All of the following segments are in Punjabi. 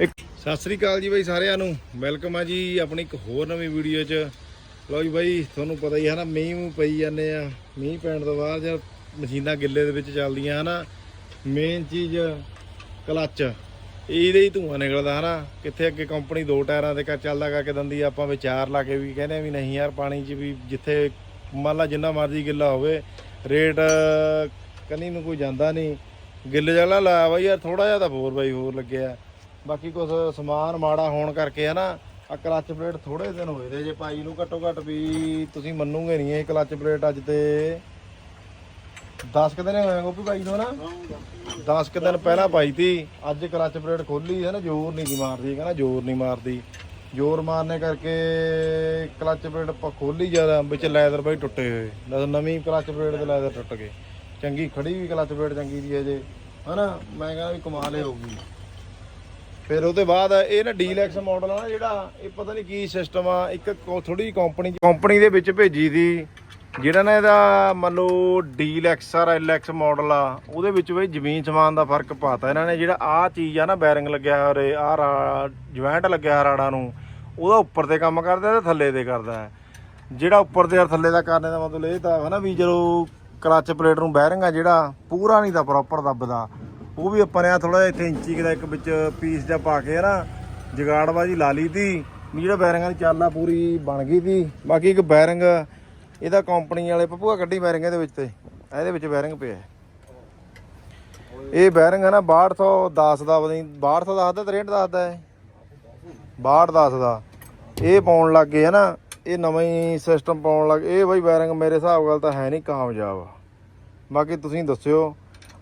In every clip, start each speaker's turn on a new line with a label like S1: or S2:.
S1: ਸਤਿ ਸ੍ਰੀ ਅਕਾਲ ਜੀ ਬਾਈ ਸਾਰਿਆਂ ਨੂੰ। ਵੈਲਕਮ ਆ ਜੀ ਆਪਣੀ ਇੱਕ ਹੋਰ ਨਵੀਂ ਵੀਡੀਓ 'ਚ। ਲਓ ਜੀ ਬਾਈ, ਤੁਹਾਨੂੰ ਪਤਾ ਹੀ ਹੈ ਨਾ ਮੀਂਹ ਮੂੰਹ ਪਈ ਜਾਂਦੇ ਆ। ਮੀਂਹ ਪੈਣ ਤੋਂ ਬਾਅਦ ਜਦ ਮਸ਼ੀਨਾਂ ਗਿੱਲੇ ਦੇ ਵਿੱਚ ਚੱਲਦੀਆਂ ਹਨਾ ਮੇਨ ਚੀਜ਼ ਕਲੱਚ। ਇਹਦੇ ਹੀ ਧੂਆਂ ਨਿਕਲਦਾ ਹਨਾ। ਕਿੱਥੇ ਅੱਗੇ ਕੰਪਨੀ ਦੋ ਟਾਇਰਾਂ ਦੇ ਕਰ ਚੱਲਦਾ ਕਰਕੇ ਦੰਦੀ ਆਪਾਂ ਵਿਚਾਰ ਲਾ ਕੇ ਵੀ ਕਹਿੰਦੇ ਆ ਵੀ ਨਹੀਂ ਯਾਰ, ਪਾਣੀ 'ਚ ਵੀ ਜਿੱਥੇ ਮੰਨ ਲਾ ਜਿੰਨਾ ਮਰਜ਼ੀ ਗਿੱਲਾ ਹੋਵੇ, ਰੇਟ ਕਨੀ ਨੂੰ ਕੋਈ ਜਾਂਦਾ ਨਹੀਂ। ਗਿੱਲੇ ਜਲਾ ਲਾਇਆ ਬਾਈ ਯਾਰ ਥੋੜਾ ਜਿਹਾ ਤਾਂ 4x4 ਲੱਗਿਆ। ਬਾਕੀ ਕੁਝ ਸਮਾਨ ਮਾੜਾ ਹੋਣ ਕਰਕੇ ਹਨਾ ਆ ਕਲੱਚ ਪਲੇਟ ਥੋੜੇ ਦਿਨ ਹੋਏ ਦੇ ਜੇ ਪਾਈ ਨੂੰ ਘੱਟੋ ਘੱਟ ਵੀ ਤੁਸੀਂ ਮੰਨੂਗੇ ਨਹੀਂ ਇਹ ਕਲੱਚ ਪਲੇਟ ਅੱਜ ਤੇ 10 ਕੁ ਦਿਨ ਹੋਏ ਗੋਪੀ ਭਾਈ ਨੂੰ ਨਾ। 10 ਕੁ ਦਿਨ ਪਹਿਲਾਂ ਪਾਈ ਤੀ, ਅੱਜ ਕਲੱਚ ਪਲੇਟ ਖੋਲੀ ਹੈ ਨਾ, ਜ਼ੋਰ ਨਹੀਂ ਦੀ ਮਾਰਦੀ, ਕਹਿੰਦਾ ਜ਼ੋਰ ਨਹੀਂ ਮਾਰਦੀ। ਜ਼ੋਰ ਮਾਰਨੇ ਕਰਕੇ ਕਲੱਚ ਪਲੇਟ ਆਪਾਂ ਖੋਲੀ ਜ਼ਿਆਦਾ ਵਿੱਚ ਲੈਦਰ ਬਾਈ ਟੁੱਟੇ ਹੋਏ, ਨਵੀਂ- ਨਵੀਂ ਕਲੱਚ ਪਲੇਟ ਦੇ ਲੈਦਰ ਟੁੱਟ ਗਏ। ਚੰਗੀ ਖੜੀ ਵੀ ਕਲੱਚ ਪਲੇਟ ਚੰਗੀ ਦੀ ਹੈ ਜੇ, ਹਨਾ? ਮੈਂ ਕਹਿੰਦਾ ਵੀ ਕਮਾਲ ਹੀ ਹੋਊਗੀ। ਫਿਰ ਉਹਦੇ ਬਾਅਦ ਇਹ ਨਾ ਡੀਲੈਕਸ ਮਾਡਲ ਆ ਨਾ ਜਿਹੜਾ, ਇਹ ਪਤਾ ਨਹੀਂ ਕੀ ਸਿਸਟਮ ਆ, ਇੱਕ ਥੋੜੀ ਕੰਪਨੀ ਕੰਪਨੀ ਦੇ ਵਿੱਚ ਭੇਜੀ ਦੀ ਜਿਹੜਾ ਨਾ ਇਹਦਾ ਮੰਨ ਲਓ ਡੀਲੈਕਸ ਆ ਐਲਐਕਸ ਮਾਡਲ ਆ, ਉਹਦੇ ਵਿੱਚ ਬਈ ਜ਼ਮੀਨ ਸਮਾਨ ਦਾ ਫ਼ਰਕ ਪਾਤਾ ਇਹਨਾਂ ਨੇ, ਜਿਹੜਾ ਆਹ ਚੀਜ਼ ਆ ਨਾ ਬੈਰਿੰਗ ਲੱਗਿਆ ਹੋਇਆ ਰੇ ਆਹ ਜੁਆਇੰਟ ਲੱਗਿਆ ਹੋਇਆ ਰਾੜਾਂ ਨੂੰ, ਉਹਦਾ ਉੱਪਰ ਤੇ ਕੰਮ ਕਰਦਾ ਤੇ ਥੱਲੇ ਤੇ ਕਰਦਾ। ਜਿਹੜਾ ਉੱਪਰ ਤੇ ਔਰ ਥੱਲੇ ਦਾ ਕਰਨੇ ਦਾ ਮਤਲਬ ਇਹ ਤਾਂ ਹੈ ਨਾ ਵੀ ਜਦੋਂ ਕਲਚ ਪਲੇਟ ਨੂੰ ਬੈਰਿੰਗ ਆ ਜਿਹੜਾ, ਪੂਰਾ ਨਹੀਂ ਤਾਂ ਪ੍ਰੋਪਰ ਦੱਬਦਾ। ਉਹ ਵੀ ਆਪਾਂ ਨੇ ਆ ਥੋੜਾ ਜਿਹਾ ਇੱਥੇ ਇੰਚੀ ਦਾ ਇੱਕ ਵਿੱਚ ਪੀਸ ਜਾਂ ਪਾ ਕੇ ਨਾ, ਜਗਾੜਬਾਜੀ ਲਾ ਲਈ ਤੀ। ਵੀ ਜਿਹੜਾ ਬੈਰਿੰਗਾਂ ਦੀ ਚਾਲ ਆ ਪੂਰੀ ਬਣ ਗਈ ਤੀ। ਬਾਕੀ ਇੱਕ ਬੈਰਿੰਗ, ਇਹਦਾ ਕੰਪਨੀ ਵਾਲੇ ਪਪੂਆ ਕੱਢੀ ਬੈਰਿੰਗ ਇਹਦੇ ਵਿੱਚ ਤੇ, ਇਹਦੇ ਵਿੱਚ ਬੈਰਿੰਗ ਪਿਆ। ਇਹ ਬੈਰਿੰਗ ਹੈ ਨਾ 6210 ਦਾ, ਪਤਾ ਨਹੀਂ 6200 ਦੱਸਦਾ 63 ਦੱਸਦਾ ਹੈ 6210 ਦਾ ਇਹ? ਪਾਉਣ ਲੱਗ ਗਏ ਨਾ, ਇਹ ਨਵਾਂ ਹੀ ਸਿਸਟਮ ਪਾਉਣ ਲੱਗ, ਇਹ ਬਈ ਬੈਰਿੰਗ ਮੇਰੇ ਹਿਸਾਬ ਨਾਲ ਤਾਂ ਹੈ ਨਹੀਂ ਕਾਮਯਾਬ। ਬਾਕੀ ਤੁਸੀਂ ਦੱਸਿਓ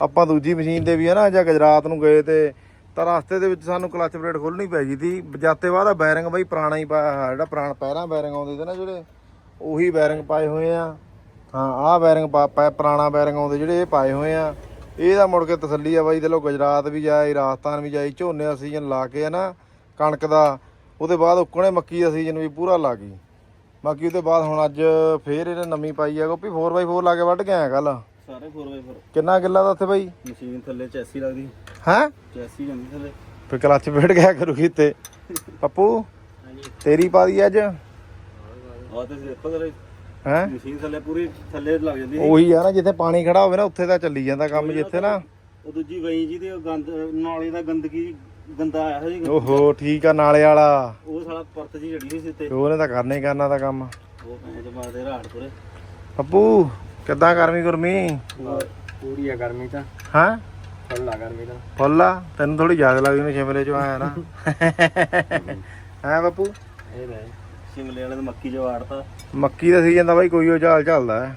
S1: ਆਪਾਂ ਦੂਜੀ ਮਸ਼ੀਨ ਤੇ ਵੀ ਹੈ ਨਾ ਜਾਂ ਗੁਜਰਾਤ ਨੂੰ ਗਏ ਤੇ ਤਾਂ ਰਸਤੇ ਦੇ ਵਿੱਚ ਸਾਨੂੰ ਕਲਚ ਪਲੇਟ ਖੋਲਣੀ ਪੈ ਗਈ ਸੀ। ਜਾਤੇ ਬਾਅਦ ਆ ਬੈਰਿੰਗ ਬਈ ਪੁਰਾਣਾ ਹੀ ਪਾਇਆ ਹੋਇਆ, ਜਿਹੜਾ ਪੁਰਾਣਾ ਪਹਿਰਾਂ ਬੈਰਿੰਗ ਆਉਂਦੇ ਸੀ ਨਾ ਜਿਹੜੇ ਉਹੀ ਬੈਰਿੰਗ ਪਾਏ ਹੋਏ ਆ। ਹਾਂ ਆਹ ਬੈਰਿੰਗ ਪਾ ਪਾ- ਪੁਰਾਣਾ ਬੈਰਿੰਗ ਆਉਂਦੇ ਜਿਹੜੇ ਇਹ ਪਾਏ ਹੋਏ ਆ। ਇਹਦਾ ਮੁੜ ਕੇ ਤਸੱਲੀ ਆ ਬਾਈ ਦੇ ਲੋ ਗੁਜਰਾਤ ਵੀ ਜਾਏ ਰਾਜਸਥਾਨ ਵੀ ਜਾਈ ਝੋਨੇ ਦਾ ਸੀਜ਼ਨ ਲਾ ਕੇ ਹੈ ਨਾ ਕਣਕ ਦਾ ਉਹਦੇ ਬਾਅਦ ਉੱਕਣੇ ਮੱਕੀ ਦਾ ਸੀਜ਼ਨ ਵੀ ਪੂਰਾ ਲਾ ਗਈ। ਬਾਕੀ ਉਹਦੇ ਬਾਅਦ ਹੁਣ ਅੱਜ ਫੇਰ ਇਹਨੇ ਨਵੀਂ ਪਾਈ ਆ ਗੋਪੀ 4x4 ਲਾ ਕੇ ਵੱਢ ਕੇ ਆਇਆ ਕੱਲ
S2: ਸਾਰੇ 4x4
S1: ਕਿੰਨਾ ਕਿੱਲਾ ਦਾ ਉੱਥੇ ਬਾਈ?
S2: ਮਸ਼ੀਨ ਥੱਲੇ ਚੈਸੀ ਲੱਗਦੀ।
S1: ਹੈਂ?
S2: ਚੈਸੀ ਜਾਂਦੀ ਥੱਲੇ।
S1: ਫੇ ਕਲੱਚ ਬੈਠ ਗਿਆ ਕਰੂਗੀ ਤੇ। ਪੱਪੂ ਤੇਰੀ ਪਾ ਦੀ ਅੱਜ?
S2: ਆਹ ਤੇ ਦੇਖੋ ਥੱਲੇ
S1: ਹੈ?
S2: ਮਸ਼ੀਨ ਥੱਲੇ ਪੂਰੀ ਥੱਲੇ ਲੱਗ ਜਾਂਦੀ ਸੀ।
S1: ਉਹੀ ਆ ਨਾ ਜਿੱਥੇ ਪਾਣੀ ਖੜਾ ਹੋਵੇ ਨਾ ਉੱਥੇ ਤਾਂ ਚੱਲੀ ਜਾਂਦਾ ਕੰਮ ਜਿੱਥੇ ਨਾ।
S2: ਉਹ ਦੂਜੀ ਵਈ ਜੀ ਤੇ ਗੰਦ ਨਾਲੇ ਦਾ ਗੰਦਗੀ ਗੰਦਾ ਆਇਆ ਸੀ
S1: ਓਹੋ ਠੀਕ ਆ ਨਾਲੇ ਵਾਲਾ।
S2: ਉਹ ਸਾਲਾ ਪਰਤ ਜੀ ਜੜੀ ਸੀ
S1: ਤੇ ਉਹਨੇ ਤਾਂ ਕਰਨਾ ਹੀ ਕਰਨਾ ਤਾਂ ਕੰਮ।
S2: ਉਹ ਪੈਸੇ ਮਾਰਦੇ ਰਾੜ ਪੂਰੇ।
S1: ਪੱਪੂ ਕਿੱਦਾਂ ਗਰਮੀ ਗੁਰਮੀ?
S2: ਪੂਰੀ ਆ ਗਰਮੀ ਤਾਂ।
S1: ਹਾਂ?
S2: ਫੁੱਲ ਗਰਮੀ ਤਾਂ।
S1: ਫੁੱਲਾ ਤੈਨੂੰ ਥੋੜੀ ਯਾਦ ਲੱਗਦੀ ਨੇ ਸ਼ਿਮਲੇ ਚੋਂ ਆਇਆ ਨਾ। ਹੈ ਪੱਪੂ
S2: ਇਹ ਲੈ ਸ਼ਿਮਲੇ ਵਾਲੇ ਨੇ ਮੱਕੀ ਜੋ ਆੜਤਾ।
S1: ਮੱਕੀ ਦਾ ਸੀਜ਼ਨ ਦਾ ਬਾਈ ਕੋਈ ਉਹ ਚਾਲ ਚੱਲਦਾ ਹੈ।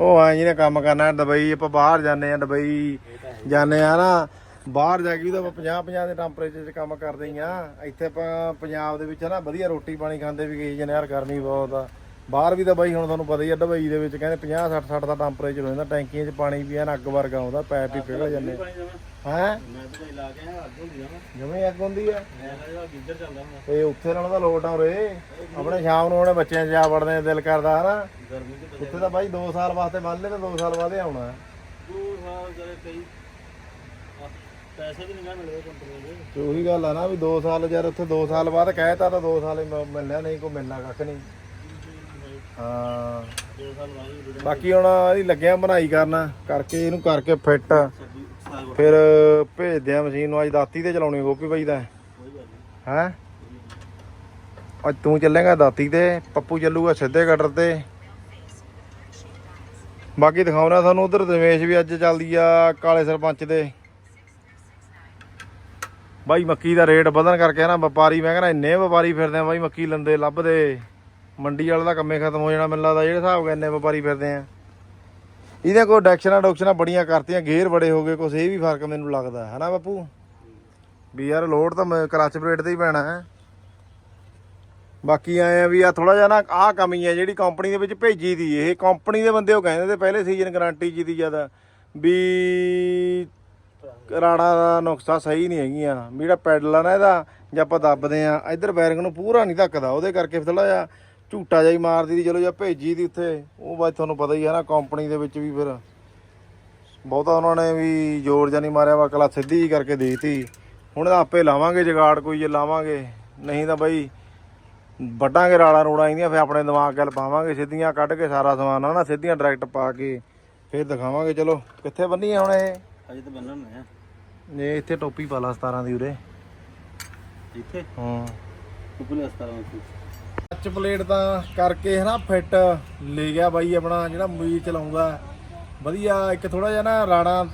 S1: ਉਹ ਆ ਜਿਹਨੇ ਕੰਮ ਕਰਨਾ ਦੁਬਈ ਆਪਾਂ ਬਾਹਰ ਜਾਂਦੇ ਆ ਦੁਬਈ ਜਾਂਦੇ ਆ ਨਾ ਬਾਹਰ ਜਾ ਕੇ ਵੀ ਤਾਂ ਆਪਾਂ 50 50 ਦੇ ਟੈਂਪਰੇਚਰ 'ਚ ਕੰਮ ਕਰਦੇ ਆ ਇੱਥੇ ਆਪਾਂ ਪੰਜਾਬ ਦੇ ਵਿੱਚ ਨਾ ਵਧੀਆ ਰੋਟੀ ਪਾਣੀ ਖਾਂਦੇ ਵੀ ਗਈ ਜਨੇ ਯਾਰ ਗਰਮੀ ਬਹੁਤ ਆ। ਬਾਹਰ ਵੀ ਤਾਂ ਬਾਈ ਹੁਣ ਤੁਹਾਨੂੰ ਪਤਾ ਹੀ ਆ ਦੁਬਈ ਦੇ ਵਿੱਚ ਕਹਿੰਦੇ 50 60 60 ਦਾ ਟੈਂਪਰੇਚਰ ਹੋ ਜਾਂਦਾ ਟੈਂਕੀਆਂ 'ਚ ਪਾਣੀ ਵੀ ਐਨ ਅੱਗ ਵਰਗਾ ਆਉਂਦਾ ਪੈਪ ਵੀ ਪਿਘਲ ਜਾਂਦੇ। ਹੈ?
S2: ਮੈਂ ਤਾਂ ਲਾ ਕੇ ਅੱਗ ਹੁੰਦੀ ਆ
S1: ਜਿਵੇਂ ਅੱਗ ਹੁੰਦੀ ਆ।
S2: ਮੈਂ ਤਾਂ
S1: ਉੱਥੇ ਨਾਲੋਂ ਤਾਂ ਲੋਟ ਆ ਉਰੇ। ਆਪਣੇ ਸ਼ਾਮ ਨੂੰ ਉਹਨੇ ਬੱਚਿਆਂ 'ਚ ਜਾ ਵੜਨੇ ਦਾ ਦਿਲ ਕਰਦਾ ਹਨਾ। ਉੱਥੇ ਤਾਂ ਬਾਈ 2 ਸਾਲ ਵਾਸਤੇ ਬੰਨ ਲੈ ਤੇ 2 ਸਾਲ ਬਾਅਦ ਹੀ ਆਉਣਾ
S2: ਪੈਸੇ ਵੀ ਨਹੀਂ ਮਿਲਦੇ ਕੰਪਨੀ ਦੇ।
S1: ਤੇ ਉਹੀ ਗੱਲ ਆ ਨਾ ਵੀ 2 ਸਾਲ ਯਾਰ ਉੱਥੇ 2 ਸਾਲ ਬਾਅਦ ਕਹਿਤਾ ਤਾਂ 2 ਸਾਲ ਹੀ ਮ- ਮਿਲਣਾ ਨਹੀਂ ਕੋਈ ਮਿਲਣਾ ਕੱਖ ਨਹੀਂ ਹਾਂ। ਬਾਕੀ ਹੁਣ ਇਹਦੀ ਲੱਗਿਆ ਬਣਾਈ ਕਰਨਾ, ਕਰਕੇ ਇਹਨੂੰ ਕਰਕੇ ਫਿੱਟ। ਫਿਰ ਭੇਜਦੇ ਆ ਮਸ਼ੀਨ ਨੂੰ, ਅੱਜ ਦਾਤੀ ਤੇ ਚਲਾਉਣੀ ਗੋਪੀ ਬਾਈ ਦਾ
S2: ਕੋਈ
S1: ਹੈ? ਅੱਜ ਤੂੰ ਚੱਲੇਗਾ ਦਾਤੀ ਤੇ, ਪੱਪੂ ਚੱਲੂਗਾ ਸਿੱਧੇ ਕਟਰ ਤੇ। ਬਾਕੀ ਦਿਖਾਉਣਾ ਤੁਹਾਨੂੰ ਉਧਰ ਦਵੇਸ਼ ਵੀ ਅੱਜ ਚੱਲਦੀ ਆ ਕਾਲੇ ਸਰਪੰਚ ਦੇ। ਬਾਈ ਮੱਕੀ ਦਾ ਰੇਟ ਵਧਣ ਕਰਕੇ ਨਾ ਵਪਾਰੀ, ਮੈਂ ਕਹਿੰਦਾ ਇੰਨੇ ਵਪਾਰੀ ਫਿਰਦੇ ਆ ਬਾਈ ਮੱਕੀ ਲੰਦੇ, ਲੱਭਦੇ। ਮੰਡੀ ਵਾਲੇ ਦਾ ਕੰਮੇ ਖਤਮ ਹੋ ਜਾਣਾ, ਮੈਨੂੰ ਲੱਗਦਾ ਜਿਹੜੇ ਹਿਸਾਬ ਨਾਲ ਵਪਾਰੀ ਫਿਰਦੇ ਆ। ਇਹਦੇ ਕੋਲ ਡੈਕਸ਼ਨਾਂ ਡੋਕਸ਼ਨਾਂ ਬੜੀਆਂ ਕਰਤੀਆਂ ਗੇਅਰ ਬੜੇ ਹੋ ਗਏ, ਕੁਛ ਇਹ ਵੀ ਫ਼ਰਕ ਮੈਨੂੰ ਲੱਗਦਾ ਹੈ ਨਾ ਬਾਪੂ? ਵੀ ਯਾਰ ਲੋਡ ਤਾਂ ਮੈਂ ਕਲੱਚ ਪਲੇਟ ਤੇ ਹੀ ਪੈਣਾ ਹੈ। ਬਾਕੀ ਆਏ ਆ ਵੀ ਆ ਥੋੜਾ ਜਿਹਾ ਨਾ ਆਹ ਕਮੀ ਹੈ ਜਿਹੜੀ ਕੰਪਨੀ ਦੇ ਵਿੱਚ ਭੇਜੀ ਦੀ ਇਹ। ਕੰਪਨੀ ਦੇ ਬੰਦੇ ਉਹ ਕਹਿੰਦੇ ਤੇ ਪਹਿਲੇ ਸੀਜ਼ਨ ਗਾਰੰਟੀ ਜੀ ਦੀ ਜ਼ਿਆਦਾ। ਵੀ ਰਾੜਾ ਦਾ ਨੁਕਸਾ ਸਹੀ ਨਹੀਂ ਹੈਗੀਆਂ। ਵੀ ਜਿਹੜਾ ਪੈਡਲ ਆ ਨਾ ਇਹਦਾ, ਜੇ ਆਪਾਂ ਦੱਬਦੇ ਆ ਇੱਧਰ ਬੈਰਿੰਗ ਨੂੰ ਪੂਰਾ ਨਹੀਂ ਧੱਕਦਾ, ਉਹਦੇ ਕਰਕੇ ਥੋੜਾ ਜਿਹਾ ਝੂਟਾ ਹੀ ਮਾਰਦੀ ਦੀ ਚਲੋ ਜੇ ਭੇਜੀ ਦੀ ਉੱਥੇ। ਉਹ ਬਾਅਦ ਤੁਹਾਨੂੰ ਪਤਾ ਹੀ ਹੈ ਨਾ ਕੰਪਨੀ ਦੇ ਵਿੱਚ ਵੀ ਫਿਰ। ਬਹੁਤਾ ਉਹਨਾਂ ਨੇ ਵੀ ਜ਼ੋਰ ਜਾਂ ਨਹੀਂ ਮਾਰਿਆ ਵਾ ਕਲਾ ਸਿੱਧੀ ਜਿਹੀ ਕਰਕੇ ਦੇਤੀ। ਹੁਣ ਆਪੇ ਲਾਵਾਂਗੇ ਜਗਾੜ ਕੋਈ ਜੇ ਲਾਵਾਂਗੇ। ਨਹੀਂ ਤਾਂ ਬਈ ਵੱਡਾਂਗੇ ਰਾੜਾ ਰੋੜਾ ਇਹਦੀਆਂ ਫਿਰ ਆਪਣੇ ਦਿਮਾਗ ਗੱਲ ਪਾਵਾਂਗੇ। ਸਿੱਧੀਆਂ ਕੱਢ ਕੇ ਸਾਰਾ ਸਮਾਨ ਨਾ ਸਿੱਧੀਆਂ ਡਾਇਰੈਕਟ ਪਾ ਕੇ ਫਿਰ ਦਿਖਾਵਾਂਗੇ। ਚਲੋ ਕਿੱਥੇ ਬੰਨੀ ਹੁਣ ਇਹ?
S2: ਅਜੇ ਤਾਂ ਬੰਨਣ ਨੇ
S1: ਇਹ ਇੱਥੇ ਟੋਪੀ ਪਾ ਲਾ 17 ਦੀ ਉਰੇ।
S2: ਇੱਥੇ?
S1: ਹਾਂ।
S2: ਕੁਪਲੇ ਹਸਪਤਾਲਾਂ ਵਿੱਚ
S1: ਟੱਚ ਪਲੇਟ ਤਾਂ ਕਰਕੇ ਹਨਾ ਫਿੱਟ ਲੈ ਗਿਆ ਬਾਈ ਆਪਣਾ, ਜਿਹੜਾ ਮੂਵੀ ਚਲਾਉਂਦਾ। ਵਧੀਆ, ਇੱਕ ਥੋੜਾ ਜਿਹਾ ਨਾ ਰਾਣਾ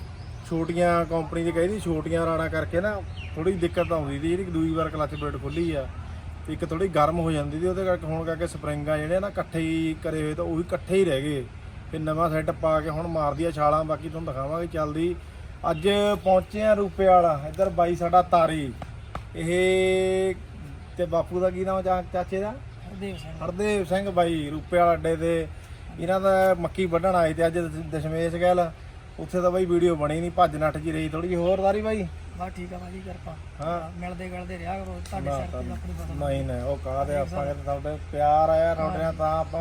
S1: ਛੋਟੀਆਂ ਕੰਪਨੀ ਦੀ ਕਹਿੰਦੀ ਛੋਟੀਆਂ ਰਾਣਾ ਕਰਕੇ ਨਾ ਥੋੜੀ ਦਿੱਕਤ ਆਉਂਦੀ ਸੀ, ਜਿਹੜੀ ਦੂਜੀ ਵਾਰ ਕਲਚ ਪਲੇਟ ਖੁੱਲੀ ਆ। ਤੇ ਇੱਕ ਥੋੜੀ ਗਰਮ ਹੋ ਜਾਂਦੀ ਸੀ, ਉਹਦੇ ਕਰਕੇ ਹੁਣ ਕਰਕੇ ਸਪਰਿੰਗਾਂ ਜਿਹੜੇ ਨਾ ਇਕੱਠੇ ਹੀ ਕਰੇ ਹੋਏ ਤਾਂ ਉਹ ਵੀ ਇਕੱਠੇ ਹੀ ਰਹਿ ਗਏ। ਫਿਰ ਨਵਾਂ ਸੈੱਟ ਪਾ ਕੇ ਹੁਣ ਮਾਰਦੀ ਆ ਛਾਲਾਂ, ਬਾਕੀ ਤੁਹਾਨੂੰ ਦਿਖਾਵਾਂਗੇ ਚੱਲਦੀ। ਅੱਜ ਪਹੁੰਚੇ ਆ ਰੂਪੇ ਵਾਲਾ ਇੱਧਰ ਬਾਈ ਸਾਡਾ ਤਾਰੀ। ਇਹ ਤੇ ਬਾਪੂ ਦਾ ਕੀ ਨਾਮ ਚਾ- ਚਾਚੇ ਦਾ?
S3: ਹਰਦੇਵ ਸਿੰਘ।
S1: ਹਰਦੇਵ ਸਿੰਘ ਬਾਈ ਰੂਪੇ ਵਾਲਾ ਅੱਡੇ ਤੇ। ਇਹਨਾਂ ਦਾ ਮੱਕੀ ਵੱਢਣ ਆਏ ਤੇ ਅੱਜ ਦਸ਼- ਦਸ਼ਮੇਸ਼ ਗੱਲ ਉੱਥੇ ਤਾਂ ਬਾਈ ਵੀਡੀਓ ਬਣੀ ਨਹੀਂ ਭੱਜ ਨੱਠ ਜੀ ਰਹੀ ਥੋੜੀ ਜਿਹੀ। ਹੋਰ ਦਾਰੀ ਬਾਈ?
S3: ਬਸ ਠੀਕ ਆ ਭਾਜੀ ਕਿਰਪਾ।
S1: ਹਾਂ।
S3: ਮਿਲਦੇ ਗਲਦੇ ਰਿਹਾ ਕਰੋ ਤੁਹਾਡੇ ਸਿਰ ਤੇ ਆਪਣੀ ਬਦਲ
S1: ਨਹੀਂ ਨਹੀਂ ਉਹ ਕਾਹਦੇ ਆਪਾਂ ਕਹਿੰਦੇ ਤੁਹਾਡੇ ਪਿਆਰ ਆਇਆ ਨਾਲ ਤਾਂ ਆਪਾਂ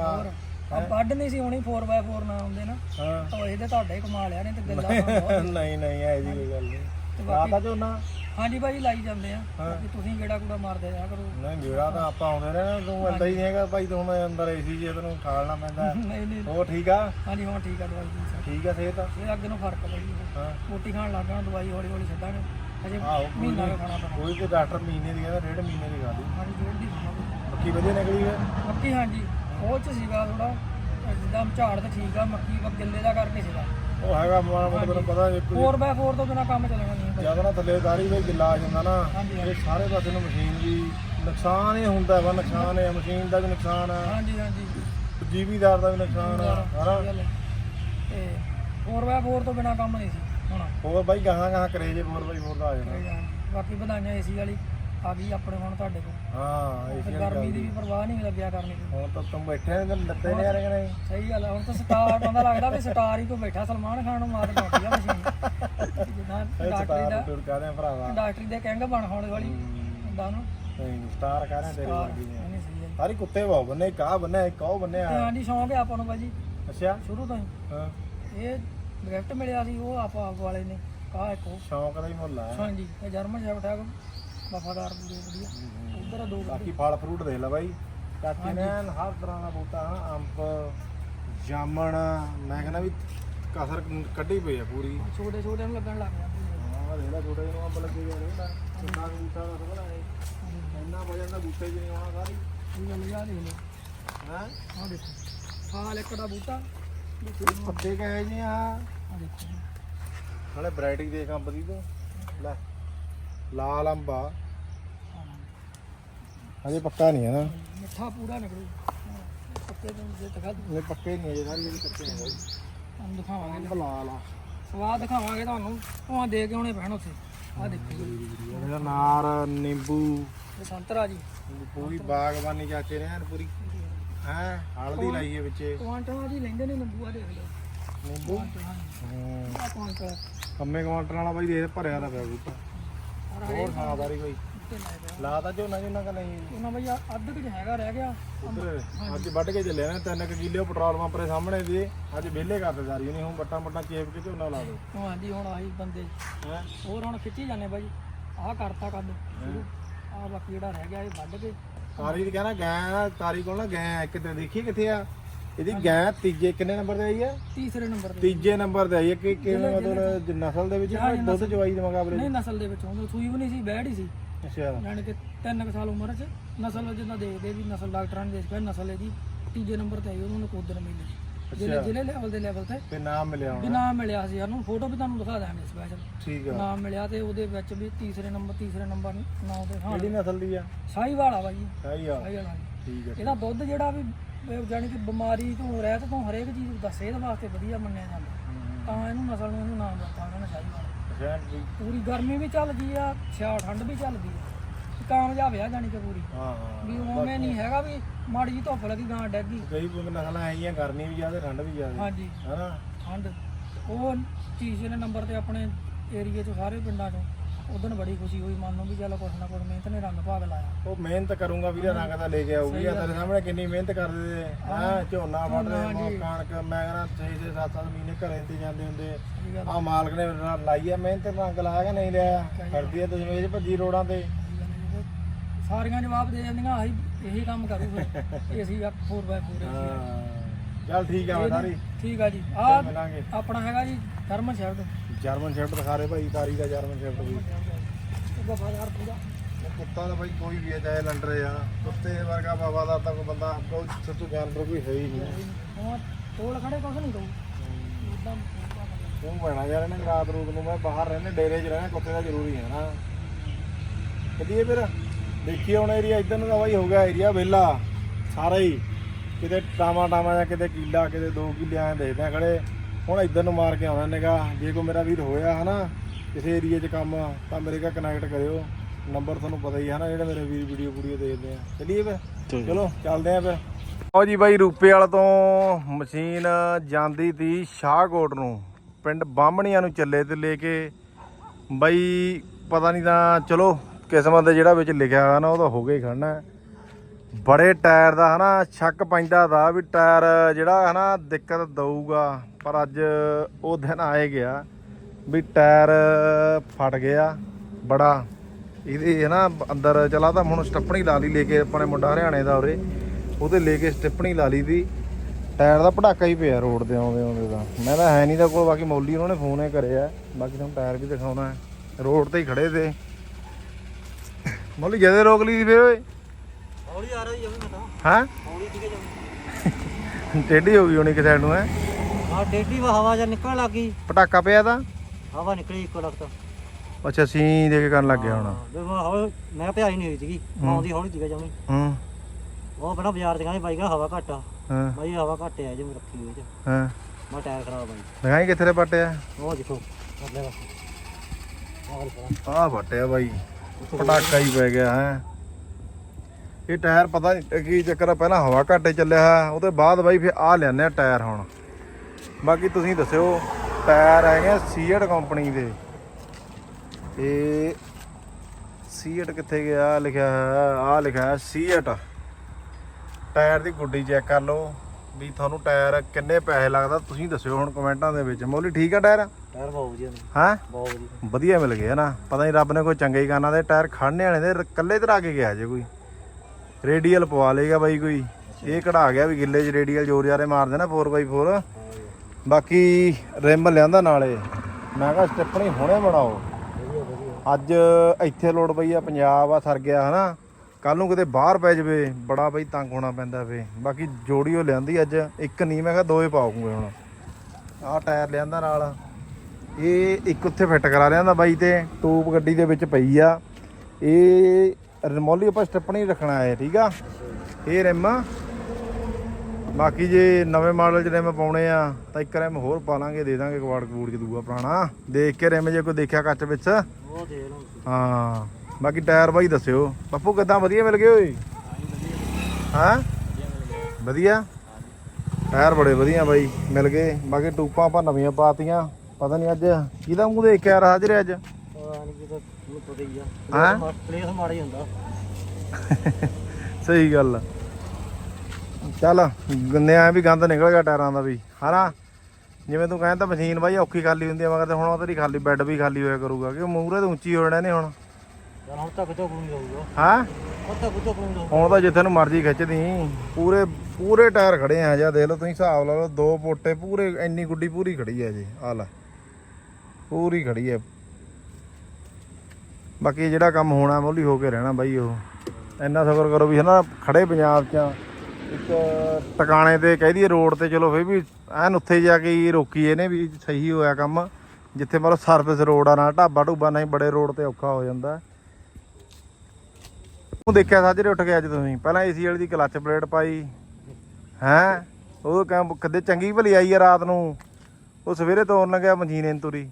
S3: ਆ ਵੱਢ ਨਹੀਂ ਸੀ ਹੋਣੀ 4x4 ਨਾ ਆਉਂਦੇ ਨਾ।
S1: ਹਾਂ।
S3: ਤਾਂ ਇਹਦੇ ਤੁਹਾਡੇ ਕਮਾ ਲਿਆ ਨੇ ਤੇ ਗੱਲਾਂ
S1: ਨਹੀਂ ਨਹੀਂ ਐ ਜੀ ਕੋਈ ਗੱਲ ਨਹੀਂ।
S3: ਤੇ
S1: ਰਾਤਾ ਝੋਨਾ
S3: ਹਾਂਜੀ ਭਾਜੀ ਲਾਈ ਜਾਂਦੇ ਆ। ਬਾਕੀ ਤੁਸੀਂ ਕਿਹੜਾ ਕੂੜਾ ਮਾਰਦੇ ਰਿਹਾ ਕਰੋ।
S1: ਨਹੀਂ ਜਿਹੜਾ ਤਾਂ ਆਪਾਂ ਆਉਂਦੇ ਰਹੇ ਤੂੰ ਏਦਾਂ ਹੀ ਨਹੀਂ ਹੈਗਾ ਭਾਈ ਤੂੰ ਮੈਂ ਅੰਦਰ ਏਸੀ ਜੇ ਤੈਨੂੰ ਖਾਲਣਾ ਪੈਂਦਾ।
S3: ਨਹੀਂ ਨਹੀਂ।
S1: ਉਹ ਠੀਕ ਆ?
S3: ਹਾਂਜੀ ਹੁਣ ਠੀਕ ਆ ਦਵਾਈ ਦੀ ਸਰ।
S1: ਠੀਕ ਆ ਸਿਹਤ?
S3: ਇਹ ਅੱਗੇ ਨੂੰ ਫ਼ਰਕ ਪਈ
S1: ਹਾਂ।
S3: ਰੋਟੀ ਖਾਣ ਲੱਗ ਜਾਣਾ ਦਵਾਈ ਹੌਲੀ ਹੌਲੀ ਛੱਡਾਂਗੇ। ਅਜੇ
S1: ਆਹੋ ਕੋਈ
S3: ਮਹੀਨਾ। ਕੁ ਖਾਣਾ ਪੈਣਾ।
S1: ਕੋਈ ਤੇ ਡਾਕਟਰ ਮਹੀਨੇ ਦੀ ਕਹਿੰਦਾ ਡੇਢ ਮਹੀਨੇ ਦੀ ਲਈ
S3: ਹਾਂਜੀ ਡੇਢ ਦੀ ਖਾਣਾ।
S1: ਮੱਕੀ ਵਧੀਆ ਨਿਕਲੀ ਹੈ
S3: ਮੱਕੀ ਹਾਂਜੀ। ਉਹ ਚ ਸੀਗਾ ਥੋੜਾ ਜਿੱਦਾਂ ਝਾੜ ਤਾਂ ਠੀਕ ਆ ਮੱਕੀ ਵਾ ਗਿੱਲੇ ਦਾ ਕਰਕੇ ਸੀਗਾ।
S1: ਉਹ ਹੈਗਾ ਮਾੜਾ ਮੋਟਾ ਤੈਨੂੰ ਪਤਾ ਇੱਕ
S3: 4x4 ਤੋਂ ਬਿਨਾ ਕੰਮ ਚੱਲਣਾ ਨਹੀਂ ਹੁੰਦਾ
S1: ਜ਼ਿਆਦਾ ਨਾ ਥੱਲੇਦਾਰੀ ਵੀ ਗਿੱਲਾ ਆ ਜਾਂਦਾ ਨਾ
S3: ਹਾਂਜੀ,
S1: ਇਹ ਸਾਰੇ ਪਾਸੇ ਨੂੰ ਮਸ਼ੀਨ ਦੀ ਨੁਕਸਾਨ ਹੀ ਹੁੰਦਾ ਵਾ ਨੁਕਸਾਨ ਹੈ ਮਸ਼ੀਨ ਦਾ ਵੀ ਨੁਕਸਾਨ ਆ।
S3: ਹਾਂਜੀ ਹਾਂਜੀ।
S1: ਜੀਵੀਦਾਰ ਦਾ ਵੀ ਨੁਕਸਾਨ ਆ ਹਨਾ?
S3: ਸਹੀ ਗੱਲ ਹੈ। ਤੇ 4x4 ਤੋਂ ਬਿਨਾ ਕੰਮ ਨਹੀਂ ਸੀ ਹੁਣ।
S1: ਹੋਰ ਬਾਈ ਗਾਹਾਂ ਗਾਹਾਂ ਕਰੇਜ ਹੋਰ ਬਾਈ ਹੋਰ ਦਾ ਆ ਜਾਣਾ।
S3: ਬਾਕੀ ਵਧਾਈਆਂ ਏਸੀ ਵਾਲੀ। ਆ ਗਈ ਆਪਣੇ ਹੁਣ ਤੁਹਾਡੇ ਕੋਲ।
S1: ਹਾਂ ਇਹ
S3: ਤੇ ਗਰਮੀ ਦੀ ਵੀ ਪਰਵਾਹ ਨਹੀਂ ਲੱਗਿਆ ਕਰਨੀ ਕੋਈ।
S1: ਹੁਣ ਤਾਂ ਤੁਮ ਬੈਠੇ ਨੇ ਤੇ ਲੱਤੇ ਨੇ ਕਿ ਨਹੀਂ
S3: ਸਹੀ ਗੱਲ ਹੁਣ ਤਾਂ ਸਟਾਰ ਬੰਦਾ ਲੱਗਦਾ ਵੀ ਸਟਾਰ ਹੀ ਕੋਈ ਬੈਠਾ ਸਲਮਾਨ ਖਾਨ ਨੂੰ ਮਾਰ ਪਾਉਂਦੀ ਆ ਮਸ਼ੀਨ। ਜਿੱਦਾਂ ਡਾਕਟਰੀ
S1: ਸਟਾਰ
S3: ਦਾ
S1: ਟੁਰ ਕਾਦੇ ਭਰਾਵਾ?
S3: ਡਾਕਟਰੀ ਦੇ ਕਹਿੰਗੇ ਬਣ ਹੋਣ ਵਾਲੀ। ਹੁੰਦਾ ਨਾ।
S1: ਨਹੀਂ ਸਟਾਰ ਕਾਰੇ ਤੇਰੀ
S3: ਸਟਾਰ
S1: ਲੱਗੀ ਨੇ
S3: ਨਹੀਂ ਸਹੀ ਹੈ
S1: ਸਾਰੀ ਕੁੱਤੇ ਵਾਹ ਬੰਨੇ ਕਾ ਬੰਨੇ ਕਹੋ ਬੰਨੇ
S3: ਤੇ
S1: ਆ
S3: ਹਾਂਜੀ ਸ਼ੌਂਕ ਹੈ ਆਪਾਂ ਨੂੰ ਭਾਜੀ
S1: ਅੱਛਾ।
S3: ਸ਼ੁਰੂ ਤੋਂ ਹੀ।
S1: ਹਾਂ।
S3: ਇਹ ਗਿਫਟ ਮਿਲਿਆ ਸੀ ਉਹ ਆਪ ਆਪ ਵਾਲੇ ਨੇ। ਕਾ ਇੱਕ ਉਹ।
S1: ਸ਼ੌਂਕ ਦਾ ਹੀ ਮੁੱਲ ਆ।
S3: ਹਾਂਜੀ ਇਹ ਜਰਮਨ ਸ਼ੈਫਟ ਹੈ ਵਫਾਦਾਰ ਪੂਰੇ ਵਧੀਆ। ਉਧਰ ਦੋ
S1: ਬਾਕੀ ਫਲ ਫਰੂਟ ਦੇਖ ਲੈ ਬਾਈ। ਚਾਚੀ ਨੇ ਹਰ ਤਰ੍ਹਾਂ ਦਾ ਬੂਟਾ ਹਾਂ, ਅੰਬ ਜਾਮਣ ਮੈਂ ਕਹਿੰਦਾ ਵੀ ਕਸਰ ਕੱਢੀ ਪਈ ਆ ਪੂਰੀ।
S3: ਛੋਟੇ ਛੋਟੇ ਨੂੰ ਲੱਗਣ ਲੱਗ ਗਿਆ
S1: ਹਾਂ ਦੇਖ ਲੈ ਛੋਟੇ ਨੂੰ ਅੰਬ ਲੱਗੇ ਨਾ ਕਿੰਨਾ ਕੁ ਬੂਟਾ ਦਾ ਸਭਲਾ ਇਹ ਇੰਨਾ ਵਜਨ ਦਾ ਬੂਟੇ ਜਿਹੇ ਆਉਣਾ ਸਾਰੀ।
S3: ਇਹ ਗੱਲ ਯਾਦ ਲਓ।
S1: ਹੈ?
S3: ਆਹ ਦੇਖੋ ਫਾਲ ਇੱਕ ਦਾ ਬੂਟਾ।
S1: ਪੱਤੇ ਕਹੇ ਜੀ ਆ।
S3: ਦੇਖੋ।
S1: ਨਾਲੇ ਵੈਰਾਈਟੀ ਦੇਖ ਅੰਬ ਦੀ ਤੂੰ। ਲੈ ਲਾਲ ਅੰਬਾ ਹਜੇ ਪੱਕਾ ਨਹੀਂ ਹੈ ਨਾ।
S3: ਮਿੱਠਾ ਪੂਰਾ ਨਿਕਲੂ। ਪੱਕੇ ਤੋਂ ਜੇ ਦਿਖਾ
S1: ਇਹ ਪੱਕੇ ਨਹੀਂ ਹੈ ਸਾਰੀ ਜਿਹੜੀ ਕੱਚੇ ਨੇ। ਬਾਈ
S3: ਤੁਹਾਨੂੰ ਦਿਖਾਵਾਂਗੇ
S1: ਅੰਬ ਲਾਲ ਆ
S3: ਸਵਾਦ ਦਿਖਾਵਾਂਗੇ ਤੁਹਾਨੂੰ। ਭਾਵੇਂ ਦੇ ਕੇ ਆਉਣੇ ਪੈਣ ਉੱਥੇ। ਆਹ ਦੇਖੋ ਜੀ।
S1: ਇਹਦਾ ਨਾਰ ਨਿੰਬੂ।
S3: ਇਹ ਸੰਤਰਾ ਜੀ।
S1: ਪੂਰੀ ਬਾਗਬਾਨੀ ਚਾਚੇ ਨੇ ਐਨ ਪੂਰੀ। ਹੈ ਹਲਦੀ ਲਾਈ ਹੈ ਵਿੱਚੇ।
S3: ਕੁਆਂਟਲਾਂ ਦੀ ਲੈਂਦੇ ਨੇ ਨਿੰਬੂ ਆ ਦੇਖ ਲਓ।
S1: ਨਿੰਬੂ?
S3: ਕੁਆਂਟਲਾਂ
S1: ਹੂੰ।
S3: ਆ ਕੁਆਂਟਲ
S1: ਕੰਮੇ ਕਮਾਂਟਰ ਵਾਲਾ ਬਾਈ ਦੇਖ ਭਰਿਆ ਦਾ ਪਿਆ ਬੂਟਾ। ਹੋਰ ਥਾਂ ਬਾਰੀ ਕੋਈ। ਤਾਂ ਝੋਨਾ ਝੋਨਾ ਕਿ ਨਹੀਂ।
S3: ਉਹਨਾਂ ਬਈ ਆਹ ਅੱਧ ਕੁ ਹੈਗਾ ਰਹਿ ਗਿਆ।
S1: ਉਧਰ ਅੱਜ ਵੱਢ ਕੇ ਚੱਲੇ ਨੇ ਤਿੰਨ ਕੁ ਕਿੱਲੇ ਉਹ ਪੈਟਰੋਲ ਪੰਪ ਦੇ ਸਾਹਮਣੇ ਦੀ ਅੱਜ ਵਿਹਲੇ ਕਰਦੇ ਸਾਰੀ ਨਹੀਂ ਹੁਣ ਬੱਟਾਂ ਬੱਟਾਂ ਚੇਪ ਕੇ ਝੋਨਾ ਲਾ ਦੋ
S3: ਉਹ ਹੁਣ ਆਹੀ ਬੰਦੇ।
S1: ਹੈ?
S3: ਹੋਰ ਹੁਣ ਖਿੱਚੀ ਜਾਂਦੇ ਬਾਈ। ਆਹ ਕਰਤਾ ਕੱਦ ਆਹ ਬਾਕੀ ਜਿਹੜਾ ਰਹਿ ਗਿਆ ਇਹ ਵੱਢ ਕੇ।
S1: ਤਾਰੀ ਦੀ ਕਹਿੰਦਾ ਗੈਂ ਤਾਰੀ ਕੋਲ ਨਾ ਗੈਂ ਇੱਕ ਤੇ ਦੇਖੀ ਕਿੱਥੇ ਆ? ਇਹਦੀ ਗੈਂ ਤੀਜੇ ਕਿੰਨੇ ਨੰਬਰ ਤੇ ਆਈ ਆ?
S3: ਤੀਸਰੇ ਨੰਬਰ ਤੇ
S1: ਤੀਜੇ ਨੰਬਰ ਤੇ ਆਈ ਹੈ ਕਿ ਕਿਵੇਂ ਮਤਲਬ ਜ- ਨਸਲ ਦੇ ਵਿੱਚ ਦੁੱਧ ਚਵਾਈ ਦੇ ਮੁਕਾਬਲੇ
S3: ਨਹੀਂ ਨਸਲ ਦੇ ਵਿੱਚ ਉਹ ਸੂਈ ਵੀ ਨਹੀਂ ਸੀ ਬੈੜ ਹੀ ਸੀ।
S1: ਅੱਛਾ।
S3: ਯਾਨੀ ਕਿ 3 ਸਾਲ ਉਮਰ 'ਚ ਨਸਲ ਜਿੱਦਾਂ ਦੇਖਦੇ ਵੀ ਨਸਲ ਡਾਕਟਰਾਂ ਨੇ ਦੇਖਿਆ ਨਸਲ ਇਹਦੀ ਤੀਜੇ ਨੰਬਰ ਤੇ ਆਈ ਉਹਨੂੰ ਨਕੋਦਰ ਮਿਲੀ ਜ਼ਿਲ੍ਹੇ ਜ਼ਿਲ੍ਹੇ ਲੈਵਲ ਦੇ ਲੈਵਲ ਤੇ
S1: ਤੇ ਨਾਮ ਮਿਲਿਆ
S3: ਵੀ
S1: ਹੁਣ
S3: ਨਾਮ ਮਿਲਿਆ ਸੀ ਉਹਨੂੰ ਫੋਟੋ ਵੀ ਤੁਹਾਨੂੰ ਦਿਖਾ ਦਾਂਗੇ ਸਪੈਸ਼ਲ
S1: ਠੀਕ ਆ।
S3: ਨਾਮ ਮਿਲਿਆ ਤੇ ਉਹਦੇ ਵਿੱਚ ਵੀ ਤੀਸਰੇ ਨੰਬਰ ਤੀਸਰੇ ਨੰਬਰ ਨਾਂ ਤੇ ਹਾਂ।
S1: ਕਿਹੜੀ ਨਸਲ ਦੀ ਆ?
S3: ਸਾਹੀਵਾਲ ਆ ਬਾਈ।
S1: ਸਹੀ ਆ
S3: ਸਾਹੀਵਾਲ ਆ ਜੀ।
S1: ਠੀਕ ਆ।
S3: ਇਹਦਾ ਦੁੱਧ ਜਿਹੜਾ ਵੀ ਜਾਣੀ ਕਿ ਬਿਮਾਰੀ ਤੋਂ ਰਹਿਤ ਤੋਂ ਹਰੇਕ ਚੀਜ਼ ਦਾ ਸਿਹਤ ਵਾਸਤੇ ਵਧੀਆ ਮੰਨਿਆ ਜਾਂਦਾ। ਤਾਂ ਇਹਨੂੰ ਨਸਲ ਨੂੰ ਇਹਨੂੰ ਨਾਮ ਦਿੱਤਾ ਉਹਨਾਂ ਨੇ
S1: ਜੀ।
S3: ਪੂਰੀ ਗਰਮੀ ਵੀ ਚੱਲਦੀ ਆ ਸਿਆਲ ਠੰਡ ਵੀ ਚੱਲਦੀ ਆ। ਕਾਮਯਾਬ ਆ ਜਾਣੀ ਕਿ ਪੂਰੀ।
S1: ਹਾਂ ਹਾਂ
S3: ਵੀ ਉਵੇਂ ਨਹੀਂ ਹੈਗਾ ਵੀ ਮਾੜੀ ਜੀ ਧੁੱਪ ਲੱਗੀ ਗਾਂ ਡੈਗੀ।
S1: ਕਈ ਕੋਈ ਨਸਲਾਂ ਆਈਆਂ ਗਰਮੀ ਵੀ ਜ਼ਿਆਦਾ ਠੰਡ ਵੀ ਜ਼ਿਆਦਾ।
S3: ਹਾਂਜੀ।
S1: ਹਨਾ?
S3: ਠੰਡ। ਉਹ ਚੀਜ਼ ਨੇ ਨੰਬਰ ਤੇ ਆਪਣੇ ਏਰੀਏ 'ਚ ਸਾਰੇ ਪਿੰਡਾਂ 'ਚੋਂ ਉਦੋਂ ਬੜੀ ਖੁਸ਼ੀ ਹੋਈ ਮਨ ਨੂੰ ਵੀ ਚੱਲ ਕੁਛ ਨਾ ਕੁਛ ਮਿਹਨਤ ਨੇ ਰੰਗ ਭਾਗ ਲਾਇਆ।
S1: ਉਹ ਮਿਹਨਤ ਕਰੂੰਗਾ ਵੀਰੇ ਰੰਗ ਤਾਂ ਲੈ ਕੇ ਆਊਗੀ ਆ ਤੇਰੇ ਸਾਹਮਣੇ ਕਿੰਨੀ ਮਿਹਨਤ ਕਰਦੇ ਹਾਂ ਝੋਨਾ ਵੱਢ ਰਹੇ ਮੋ ਕਣਕ ਮੈਂ ਕਹਿੰਦਾ 6 6 7 7 ਮਹੀਨੇ ਘਰੇ ਤੇ ਜਾਂਦੇ ਹੁੰਦੇ। ਆ। ਮਾਲਕ ਨੇ ਲਾਈ ਆ ਮਿਹਨਤ ਰੰਗ ਲਾਇਆ ਕਿ ਨਹੀਂ ਲਿਆ ਕਰਦੀ ਆ। ਦਸ਼ਮੇਸ਼ ਭੱਜੀ ਰੋਡਾਂ ਤੇ।
S3: ਸਾਰੀਆਂ ਜਵਾਬ ਦੇ ਜਾਂਦੀਆਂ ਆਹੀ ਇਹੀ ਕੰਮ ਕਰੂ ਫਿਰ। ਏਸੀ 4x4
S1: ਹਾਂ ਚੱਲ ਠੀਕ ਆ ਸਾਰੀ।
S3: ਠੀਕ ਆ ਜੀ। ਆ ਆਪਣਾ ਹੈਗਾ ਜੀ ਧਰਮ ਸ਼ਬਦ
S1: ਜਰਮਨ ਸ਼ਿਫਟ ਦਿਖਾ ਰਹੇ ਭਾਈ ਤਾਰੀ ਦਾ ਜਰਮਨ ਸ਼ਿਫਟ ਵੀ।
S3: ਵਫਾਦਾਰ ਪੂਰਾ
S1: ਕੁੱਤਾ ਤਾਂ ਭਾਈ ਕੋਈ ਵੀ ਹੈ ਚਾਹੇ ਲੰਡਰ ਆ ਕੁੱਤੇ ਵਰਗਾ ਵਫਾਦਾਰ ਤਾਂ ਕੋਈ ਬੰਦਾ ਕੋਈ ਸੱਚੂ ਜਾਨਵਰ ਕੋਈ ਹੈ ਹੀ ਨਹੀਂ।
S3: ਕੋਲ ਖੜੇ ਕੁਛ ਨਹੀਂ ਕਹੂ। ਉਦਾਂ
S1: ਕਿਉਂ ਪੈਣਾ ਯਾਰ ਇਹਨੇ ਰਾਤ ਰੂਤ ਨੂੰ ਮੈਂ ਬਾਹਰ ਰਹਿੰਦੇ ਡੇਰੇ 'ਚ ਰਹਿਣਾ ਕੁੱਤੇ ਦਾ ਜ਼ਰੂਰੀ ਹੈ ਨਾ। ਕਦੀਏ ਫਿਰ। ਦੇਖੀਏ ਹੁਣ ਏਰੀਆ ਇਧਰ ਨੂੰ ਤਾਂ ਬਾਈ ਹੋ ਗਿਆ ਏਰੀਆ ਵਿਹਲਾ। ਸਾਰਾ ਹੀ। ਕਿਤੇ ਟਾਵਾ ਟਾਵਾ ਜਾਂ ਕਿਤੇ ਕੀਲਾ ਕਿਤੇ ਦੋ ਕਿੱਲੇ ਐਂ ਦੇਖਦੇ ਆ ਖੜੇ। ਹੁਣ ਇੱਧਰ ਨੂੰ ਮਾਰ ਕੇ ਆਉਣਾ ਨਿਗਾ। ਜੇ ਕੋਈ ਮੇਰਾ ਵੀਰ ਹੋਇਆ ਹਨਾ ਕਿਸੇ ਏਰੀਏ 'ਚ ਕੰਮ ਤਾਂ ਮੇਰੇ ਨਾਲ ਕਨੈਕਟ ਕਰਿਓ। ਨੰਬਰ ਤੁਹਾਨੂੰ ਪਤਾ ਹੀ ਹੈ ਨਾ ਜਿਹੜੇ ਮੇਰੇ ਵੀਰ ਵੀਡੀਓ ਵੀਡੀਓ ਦੇਖਦੇ ਆ। ਚਲਿਏ ਫਿਰ? ਚਲੋ ਚੱਲਦੇ ਆ ਫਿਰ। ਆਓ ਜੀ ਬਾਈ ਰੂਪੇ ਵਾਲਾ ਤੋਂ ਮਸ਼ੀਨ ਜਾਂਦੀ ਤੀ ਸ਼ਾਹਕੋਟ ਨੂੰ। ਪਿੰਡ ਬਾਹਮਣੀਆਂ ਨੂੰ ਚੱਲੇ ਤੇ ਲੈ ਕੇ ਬਾਈ ਪਤਾ ਨਹੀਂ ਤਾਂ ਚਲੋ ਕਿਸਮਤ ਦੇ ਜਿਹੜਾ ਵਿੱਚ ਲਿਖਿਆ ਹੋਇਆ ਨਾ ਉਹ ਤਾਂ ਹੋ ਗਿਆ ਹੀ ਖੜਨਾ। ਬੜੇ ਟਾਇਰ ਦਾ ਹਨਾ ਸ਼ੱਕ ਪੈਂਦਾ ਦਾ ਵੀ ਟਾਇਰ ਜਿਹੜਾ ਹਨਾ ਦਿੱਕਤ ਦਊਗਾ। ਪਰ ਅੱਜ ਉਹ ਦਿਨ ਆਏ ਗਿਆ ਵੀ ਟਾਇਰ ਫਟ ਗਿਆ ਬੜਾ। ਇਹਦੇ ਹਨਾ ਅੰਦਰ ਚਲਾ ਤਾਂ ਹੁਣ ਸਟੱਪਣੀ ਲਾ ਲਈ ਲੈ ਕੇ ਆਪਣੇ ਮੁੰਡਾ ਹਰਿਆਣੇ ਦਾ ਉਰੇ। ਉਹਦੇ ਲੈ ਕੇ ਸਟੱਪਣੀ ਲਾ ਲਈ ਦੀ। ਟਾਇਰ ਦਾ ਪਟਾਕਾ ਹੀ ਪਿਆ ਰੋਡ ਤੇ ਆਉਂਦੇ ਆਉਂਦੇ ਦਾ। ਮੈਂ ਤਾਂ ਹੈ ਨਹੀਂ ਤਾਂ ਕੋਲ ਬਾਕੀ ਮੌਲੀ ਉਹਨਾਂ ਨੇ ਫੋਨ ਹੀ ਕਰਿਆ। ਬਾਕੀ ਤੁਹਾਨੂੰ ਟਾਇਰ ਵੀ ਦਿਖਾਉਣਾ ਹੈ। ਰੋਡ ਤੇ ਹੀ ਖੜੇ ਤੇ। ਮੌਲੀ ਜਦੇ ਰੋਕ ਲਈ ਸੀ ਫੇਰ ਓਏ?
S2: ਹੌਲੀ ਆ ਰਹੀ ਜਮੀ ਮਤਾ
S1: ਹਾਂ?
S2: ਹੌਲੀ ਹੈ ਜਮੀ
S1: ਟੇਢੀ ਹੋ ਗਈ ਹੋਣੀ ਕਿ ਸਾਈਡ ਨੂੰ ਹੈ?
S2: ਆ ਡੇਡੀ ਵਾ ਹਵਾ ਜਾਂ ਨਿਕਲਣ ਲੱਗੀ
S1: ਪਟਾਕਾ ਪਿਆ ਤਾਂ?
S2: ਹਵਾ ਨਿਕਲੀ ਇੱਕੋ ਲੱਗਦਾ
S1: ਅੱਛਾ ਸੀ ਦੇ ਕੇ ਕਰਨ ਲੱਗ ਗਿਆ ਹੁਣ।
S2: ਵੀ ਮੈਂ ਹੌਲੀ ਮੈਂ ਭਿਆਈ ਨਹੀਂ ਹੋਈ ਸੀਗੀ। ਆਉਂਦੀ ਹੌਲੀ ਸੀਗਾ ਜਮੀ।
S1: ਹੂੰ।
S2: ਉਹ ਬਣਾ ਬਾਜ਼ਾਰ ਚ ਕਹਿੰਦੇ ਬਾਈ ਕਹਿੰਦਾ ਹਵਾ ਘੱਟ ਆ।
S1: ਹਾਂ।
S2: ਬਾਈ ਹਵਾ ਘੱਟ ਆ ਜਿਵੇਂ ਰੱਖੀ ਹੋਈ ਚ
S1: ਹਾਂ।
S2: ਮੈਂ ਟਾਇਰ ਖਰਾਬ ਆਈ
S1: ਦਿਖਾਈ ਕਿੱਥੇ ਦੇ ਪਟਿਆ
S2: ਉਹ ਦੇਖੋ ਆਹ
S1: ਫਟਿਆ ਬਾਈ। ਪਟਾਕਾ ਹੀ ਪੈ ਗਿਆ ਹੈ। ਇਹ ਟਾਇਰ ਪਤਾ ਨਹੀਂ ਕੀ ਚੱਕਰ ਆ? ਪਹਿਲਾਂ ਹਵਾ ਘਾਟੇ ਚੱਲਿਆ ਉਹਦੇ ਬਾਅਦ ਬਾਈ ਫਿਰ ਆ ਲਿਆਨੇ ਆ ਟਾਇਰ ਹੁਣ। ਬਾਕੀ ਤੁਸੀਂ ਦੱਸਿਓ ਟਾਇਰ ਹੈਗੇ ਸੀਏਟ ਕੰਪਨੀ ਦੇ। ਇਹ ਸੀਏਟ ਕਿੱਥੇ ਗਿਆ? ਲਿਖਿਆ ਆ ਲਿਖਿਆ ਹੈ ਸੀਏਟ ਟਾਇਰ ਦੀ ਗੁੱਡੀ ਚੈੱਕ ਕਰ ਲਓ ਵੀ ਤੁਹਾਨੂੰ ਟਾਇਰ ਕਿੰਨੇ ਪੈਸੇ ਲੱਗਦਾ ਤੁਸੀਂ ਦੱਸਿਓ ਹੁਣ ਕਮੈਂਟਾਂ ਦੇ ਵਿੱਚ। ਮੋਲੀ ਠੀਕ ਆ ਟਾਇਰ?
S2: ਟਾਇਰ ਬਹੁਤ ਵਧੀਆ ਨੇ।
S1: ਹਾਂ?
S2: ਬਹੁਤ ਵਧੀਆ।
S1: ਵਧੀਆ ਮਿਲ ਗਏ ਨਾ। ਪਤਾ ਨਹੀਂ ਰੱਬ ਨੇ ਕੋਈ ਚੰਗੇ ਹੀ ਕਾਨਾਂ ਦੇ ਟਾਇਰ ਖੜਨੇ ਵਾਲੇ ਦੇ ਰ- ਕੱਲੇ ਧਰਾ ਕੇ ਗਿਆ ਜੇ ਕੋਈ। ਰੇਡੀਅਲ ਪਵਾ ਲੇਗਾ ਬਾਈ ਕੋਈ। ਇਹ ਕਢਾ ਗਿਆ ਵੀ ਗਿੱਲੇ 'ਚ ਰੇਡੀਅਲ ਜੋਰ ਜਾਰੇ ਮਾਰਦੇ ਨਾ 4x4 ਬਾਕੀ ਰਿਮ ਲਿਆਂਦਾ ਨਾਲੇ। ਮੈਂ ਕਿਹਾ ਸਟੈਪਣੀ ਹੁਣੇ ਬਣਾਓ। ਅੱਜ ਇੱਥੇ ਲੋੜ ਪਈ ਆ, ਪੰਜਾਬ ਆ, ਸਰ ਗਿਆ ਹਨਾ। ਕੱਲ ਨੂੰ ਕਿਤੇ ਬਾਹਰ ਪੈ ਜਵੇ, ਬੜਾ ਬਈ ਤੰਗ ਹੋਣਾ ਪੈਂਦਾ ਫੇ ਬਾਕੀ ਜੋੜੀ ਉਹ ਲਿਆਂਦੀ ਅੱਜ, ਇੱਕ ਨਹੀਂ ਮੈਂ ਕਿਹਾ ਦੋਏ ਪਾਉਂਗੇ ਹੁਣ। ਆਹ ਟਾਇਰ ਲਿਆਂਦਾ ਨਾਲ। ਇਹ ਇੱਕ ਉੱਥੇ ਫਿੱਟ ਕਰਾ ਲਿਆਂਦਾ ਬਾਈ ਤੇ, ਟੂਬ ਗੱਡੀ ਦੇ ਵਿੱਚ ਪਈ ਆ। ਇਹ ਰਮੋਲੀ ਆਪਾਂ ਸਟੈਪਣੀ ਰੱਖਣਾ ਹੈ ਠੀਕ ਆ? ਇਹ ਰਿਮ ਬਾਕੀ ਜੇ ਨਵੇਂ ਮਾਡਲ ਚ ਰਿਮ ਪਾਉਣੇ ਆ ਤਾਂ ਇੱਕ ਰਿਮ ਹੋਰ ਪਾ ਲਾਂਗੇ ਦੇ ਦਾਂਗੇ ਕਵਾੜ ਕਬੂੜ ਚ ਦੂਆ ਪੁਰਾਣਾ। ਦੇਖ ਕੇ ਰਿਮ ਜੇ ਕੋਈ ਦੇਖਿਆ ਕੱਚ ਵਿੱਚ?
S2: ਉਹ ਲਓ।
S1: ਹਾਂ ਬਾਕੀ ਟਾਇਰ ਬਾਈ ਦੱਸਿਓ। ਪੱਪੂ ਕਿੱਦਾਂ? ਵਧੀਆ ਮਿਲ ਗਏ ਓਏ? ਹਾਂ? ਵਧੀਆ? ਟਾਇਰ ਬੜੇ ਵਧੀਆ ਬਾਈ ਮਿਲ ਗਏ। ਬਾਕੀ ਟੂਪਾਂ ਆਪਾਂ ਨਵੀਆਂ ਪਾਤੀਆਂ। ਪਤਾ ਨਹੀਂ ਅੱਜ ਕਿਹਦਾ ਮੂੰਹ ਦੇਖ ਕੇ ਆ ਰਿਹਾ ਹਾਜ਼ਰ ਅੱਜ?
S2: ਪਤਾ ਨਹੀਂ ਕਿਤੇ ਤੁਹਾਨੂੰ ਪਤਾ ਹੀ
S1: ਹੈਂ?
S2: ਆ ਪਲੇਸ ਮਾੜਾ ਹੀ ਹੁੰਦਾ।
S1: ਸਹੀ ਗੱਲ ਆ। ਚੱਲ ਗੰਨੇ ਆ ਵੀ ਗੰਦ ਨਿਕਲ ਗਿਆ ਟਾਇਰਾਂ ਦਾ ਵੀ। ਹਨਾ? ਜਿਵੇਂ ਤੂੰ ਕਹਿੰਦਾ ਮਸ਼ੀਨ ਬਾਈ ਔਖੀ ਖਾਲੀ ਹੁੰਦੀ ਆ ਮਗਰ ਤੇ ਹੁਣ ਉਹ ਤੇਰੀ ਖਾਲੀ ਬੈੱਡ ਵੀ ਖਾਲੀ ਹੋਇਆ ਕਰੂਗਾ ਕਿ ਮੂਹਰੇ ਤੇ ਉੱਚੀ ਹੋ ਨੇ ਹੁਣ।
S2: ਨੂੰ ਜਾਊਗਾ
S1: ਹਾਂ?
S2: ਹੁਣ ਜਾਊਗਾ
S1: ਹੁਣ ਤਾਂ ਜਿੱਥੇ ਨੂੰ ਮਰਜ਼ੀ ਖਿੱਚਦੀ ਪੂਰੇ ਪੂਰੇ ਟਾਇਰ ਖੜੇ ਆ ਜਾਂ ਦੇਖ ਲਓ ਤੁਸੀਂ ਹਿਸਾਬ ਲਾ ਲਓ ਦੋ ਪੋਟੇ ਪੂਰੇ ਇੰਨੀ ਗੁੱਡੀ ਪੂਰੀ ਖੜੀ ਆ ਜੀ ਆ ਲੈ। ਪੂਰੀ ਖੜੀ ਆ। ਬਾਕੀ ਜਿਹੜਾ ਕੰਮ ਹੋਣਾ ਮੋਲੀ ਹੋ ਕੇ ਰਹਿਣਾ ਬਾਈ ਉਹ। ਇੰਨਾ ਸ਼ੁਕਰ ਕਰੋ ਵੀ ਹਨਾ ਖੜੇ ਪੰਜਾਬ 'ਚ ਇੱਕ ਟਿਕਾਣੇ ਤੇ ਕਹਿ ਦਈਏ ਰੋਡ ਤੇ ਚਲੋ ਫੇਰ ਵੀ ਐਨ ਉੱਥੇ ਜਾ ਕੇ ਹੀ ਰੋਕੀ ਇਹਨੇ ਵੀ ਸਹੀ ਹੋਇਆ ਕੰਮ, ਜਿੱਥੇ ਮਤਲਬ ਸਰਵਿਸ ਰੋਡ ਆ ਨਾ, ਢਾਬਾ ਢੂਬਾ ਨਹੀਂ, ਬੜੇ ਰੋਡ ਤੇ ਔਖਾ ਹੋ ਜਾਂਦਾ। ਉਹ ਦੇਖਿਆ ਸਾਜਰੇ ਉੱਠ ਕੇ ਅੱਜ ਤੁਸੀਂ? ਪਹਿਲਾਂ ਏਸੀ ਵਾਲੀ ਦੀ ਕਲੱਚ ਪਲੇਟ ਪਾਈ। ਹੈ? ਉਹ ਕੰਮ ਕਦੇ ਚੰਗੀ ਭਲੀ ਆਈ ਆ ਰਾਤ ਨੂੰ? ਉਹ ਸਵੇਰੇ ਤੋਰਨ ਲੱਗਿਆ ਮਸ਼ੀਨ ਇਹਨ ਤੁਰੀ।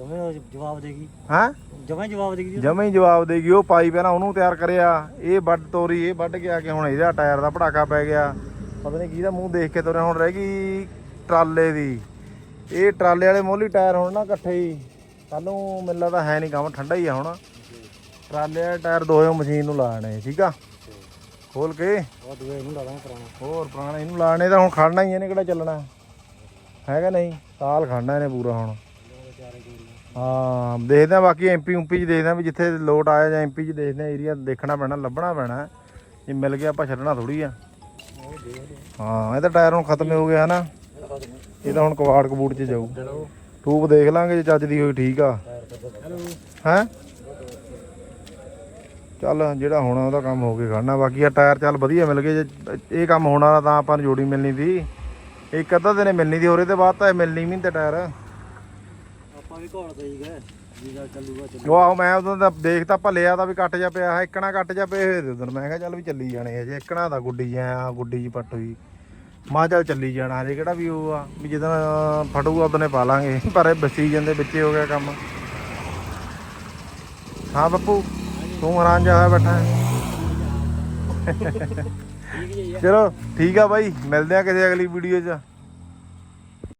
S2: ਜਮੇ ਜਵਾਬ ਦੇਗੀ
S1: ਹੈ?
S2: ਜਮੇ ਜਵਾਬ ਦੇਗੀ ਜੀ
S1: ਜਮੇ ਹੀ ਜਵਾਬ ਦੇਗੀ ਉਹ ਪਾਈ ਪਹਿਲਾਂ ਉਹਨੂੰ ਤਿਆਰ ਕਰਿਆ। ਇਹ ਵੱਡ ਤੋਰੀ ਇਹ ਵੱਢ ਕੇ ਆ ਕੇ ਹੁਣ ਇਹਦਾ ਟਾਇਰ ਦਾ ਪੜਾਕਾ ਪੈ ਗਿਆ। ਪਤਾ ਨਹੀਂ ਕਿਹਦਾ ਮੂੰਹ ਦੇਖ ਕੇ ਤੁਰਿਆ ਹੁਣ ਰਹਿ ਗਈ ਟਰਾਲੇ ਦੀ। ਇਹ ਟਰਾਲੇ ਵਾਲੇ ਮੋਲੀ ਟਾਇਰ ਹੁਣ ਨਾ ਇਕੱਠੇ ਹੀ। ਕੱਲ ਨੂੰ ਮੈਨੂੰ ਲੱਗਦਾ ਹੈ ਨਹੀਂ ਕੰਮ ਠੰਡਾ ਹੀ ਆ ਹੁਣ। ਟਰਾਲੇ ਵਾਲੇ ਟਾਇਰ ਦੋਵੇਂ ਮਸ਼ੀਨ ਨੂੰ ਲਾਣੇ ਠੀਕ ਆ? ਖੋਲ ਕੇ।
S2: ਉਹ ਦੂਏ ਇਹਨੂੰ ਲਾ ਦਾਂਗੇ ਪੁਰਾਣਾ।
S1: ਹੋਰ ਪੁਰਾਣੇ ਇਹਨੂੰ ਲਾਣੇ ਤਾਂ ਹੁਣ ਖੜਨਾ ਹੀ ਇਹਨੇ ਕਿਹੜਾ ਚੱਲਣਾ? ਹੈਗਾ ਨਹੀਂ? ਸਾਲ ਖੜਨਾ ਇਹਨੇ ਪੂਰਾ ਹੁਣ। ਹਾਂ, ਦੇਖਦੇ ਆ ਬਾਕੀ ਐਮਪੀ ਉਂਪੀ ਚ ਦੇਖਦੇ ਆ ਵੀ ਜਿੱਥੇ ਲੋਟ ਆਇਆ ਜਾਂ ਐਮਪੀ ਚ ਦੇਖਦੇ ਆ ਏਰੀਆ ਦੇਖਣਾ ਪੈਣਾ, ਲੱਭਣਾ ਪੈਣਾ। ਜੇ ਮਿਲ ਗਿਆ, ਆਪਾਂ ਛੱਡਣਾ ਥੋੜੀ ਆ। ਹਾਂ, ਇਹ ਤਾਂ ਟਾਇਰ ਹੁਣ ਖਤਮ ਹੋ ਗਿਆ ਨਾ ਇਹ ਤਾਂ ਹੁਣ ਕਵਾੜ ਕਬੂੜ ਚ ਜਾਊ। ਟੂਬ ਦੇਖ ਲਾਂਗੇ ਜੇ ਚੱਜ ਦੀ ਹੋਈ ਠੀਕ ਆ। ਹੈ? ਚੱਲ, ਜਿਹੜਾ ਹੋਣਾ ਉਹਦਾ ਕੰਮ ਹੋ ਕੇ ਖੜਨਾ। ਬਾਕੀ ਆ ਟਾਇਰ ਚੱਲ ਵਧੀਆ ਮਿਲ ਗਏ। ਜੇ ਇਹ ਕੰਮ ਹੋਣਾ ਤਾਂ ਆਪਾਂ ਨੂੰ ਜੋੜੀ ਮਿਲਣੀ ਸੀ। ਇੱਕ ਅੱਧਾ ਦਿਨੇ ਮਿਲਣੀ ਸੀ, ਹੋਰੇ ਤੇ ਬਾਅਦ ਤਾਂ ਇਹ ਮਿਲਣੀ ਵੀ ਨਹੀਂ ਤੇ ਟਾਇਰ।
S2: ਵੀ ਘੋਲ ਦੇਈ ਗਏ। ਜਿਹਦਾ ਚੱਲੂਗਾ ਚੱਲੂ
S1: ਉਹ ਆਹੋ ਮੈਂ ਉਦੋਂ ਦਾ ਦੇਖਤਾ ਭੱਲਿਆ ਦਾ ਵੀ ਕੱਟ ਜਾ ਪਿਆ ਹੈ ਇੱਕਣਾ ਕੱਟ ਜਾ ਪਏ ਹੋਏ ਤੇ ਉਦੋਂ ਮੈਂ ਕਿਹਾ ਚੱਲ ਵੀ ਚੱਲੀ ਜਾਣੇ ਅਜੇ ਇੱਕਣਾ ਦਾ ਗੁੱਡੀ ਆ ਗੁੱਡੀ ਜੀ ਪੱਟ ਹੋਈ। ਮਾਂ ਚੱਲ ਚੱਲੀ ਜਾਣਾ ਹਜੇ ਕਿਹੜਾ ਵੀ ਉਹ ਆ ਵੀ ਜਦੋਂ ਫਟੂਗਾ ਉਦੋਂ ਪਾ ਲਾਂਗੇ ਪਰ ਇਹ ਬਸੀ ਜਾਂਦੇ ਵਿੱਚੇ ਹੋ ਗਿਆ ਕੰਮ। ਹਾਂ ਬੱਪੂ ਤੂੰ ਹੈਰਾਨ ਜਾ ਹੋਇਆ ਬੈਠਾ ਹੈ। ਚਲੋ ਠੀਕ ਆ ਬਾਈ ਮਿਲਦੇ ਆ ਕਿਸੇ ਅਗਲੀ ਵੀਡੀਓ 'ਚ।